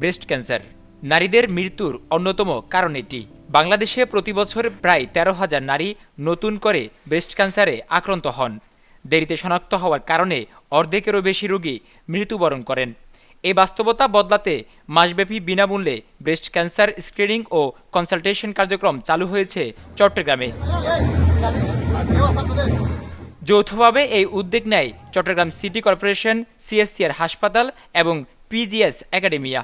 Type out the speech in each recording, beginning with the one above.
Breast cancer নারীদের মৃত্যুর অন্যতম কারণ এটি। বাংলাদেশে প্রতি বছর প্রায় তেরো হাজার নারী নতুন করে ব্রেস্ট ক্যান্সারে আক্রান্ত হন। দেরিতে শনাক্ত হওয়ার কারণে অর্ধেকেরও বেশি রোগী মৃত্যুবরণ করেন। এই বাস্তবতা বদলাতে মাসব্যাপী বিনামূল্যে ব্রেস্ট ক্যান্সার স্ক্রিনিং ও কনসালটেশন কার্যক্রম চালু হয়েছে চট্টগ্রামে। যৌথভাবে এই উদ্যোগ নেয় চট্টগ্রাম সিটি কর্পোরেশন, সিএসসিআর হাসপাতাল এবং পিজিএস একাডেমিয়া।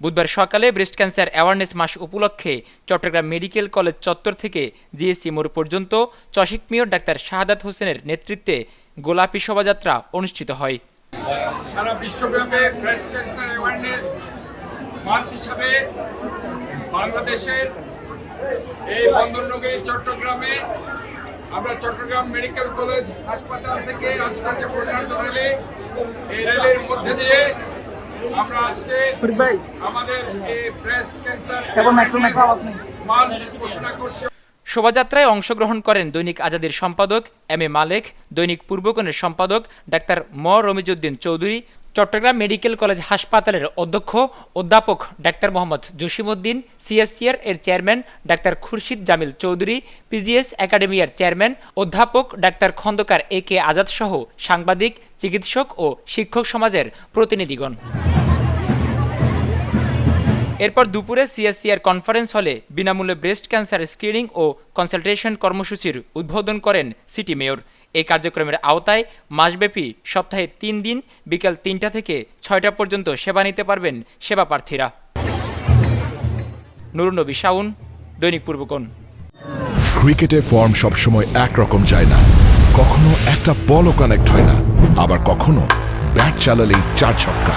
বুধবার সকালে ব্রেস্ট ক্যান্সার অ্যাওয়ারনেস মাস উপলক্ষে চট্টগ্রাম মেডিকেল কলেজ চত্বর থেকে জিএসসি মোড় পর্যন্ত চশিক মেয়র ডাক্তার শাহাদাত হোসেনের নেতৃত্বে গোলাপী শোভাযাত্রা অনুষ্ঠিত হয়। সারা বিশ্বব্যাপী ব্রেস্ট ক্যান্সার অ্যাওয়ারনেস মান্থ হিসাবে বাংলাদেশের এই বন্দরনগরী, চট্টগ্রামে আমরা চট্টগ্রাম মেডিকেল কলেজ হাসপাতাল থেকে আজকে যে প্রোগ্রাম র্যালি এই র্যালির মধ্যে দিয়ে আমরা আজকে আমাদের ব্রেস্ট ক্যান্সার মান্থ ঘোষণা করছি। শোভাযাত্রায় অংশগ্রহণ করেন দৈনিক আজাদের সম্পাদক এম এ মালেক দৈনিক পূর্বকনের সম্পাদক ডাক্তার ম রমিজউদ্দিন চৌধুরী চট্টগ্রাম মেডিকেল কলেজ হাসপাতালের অধ্যক্ষ অধ্যাপক ডাক্তার মোহাম্মদ জসিমউদ্দিন সিএসসিআর এর chairman doctor Khurshid Jamil Chowdhury PGS একাডেমিয়ার chairman অধ্যাপক doctor Khandaker A K Azad সহ সাংবাদিক চিকিৎসক ও শিক্ষক সমাজের প্রতিনিধিগণ। এরপর দুপুরে সিএসসিআর কনফারেন্স হলে বিনামূল্যে ব্রেস্ট ক্যান্সার স্ক্রিনিং ও কনসালটেশন কর্মসূচির উদ্বোধন করেন সিটি মেয়র এই কার্যক্রমের আওতায় মাসব্যাপী সপ্তাহে তিন দিন, বিকাল তিনটা থেকে ছয়টা পর্যন্ত সেবা নিতে পারবেন সেবা প্রার্থীরা। নুরুন্নবী শাউন দৈনিক পূর্বকোণ ক্রিকেটে ফর্ম সবসময় একরকম যায় না। কখনো একটা বলও কানেক্ট হয় না। আবার কখনো ব্যাট চালালেই চার ছক্কা।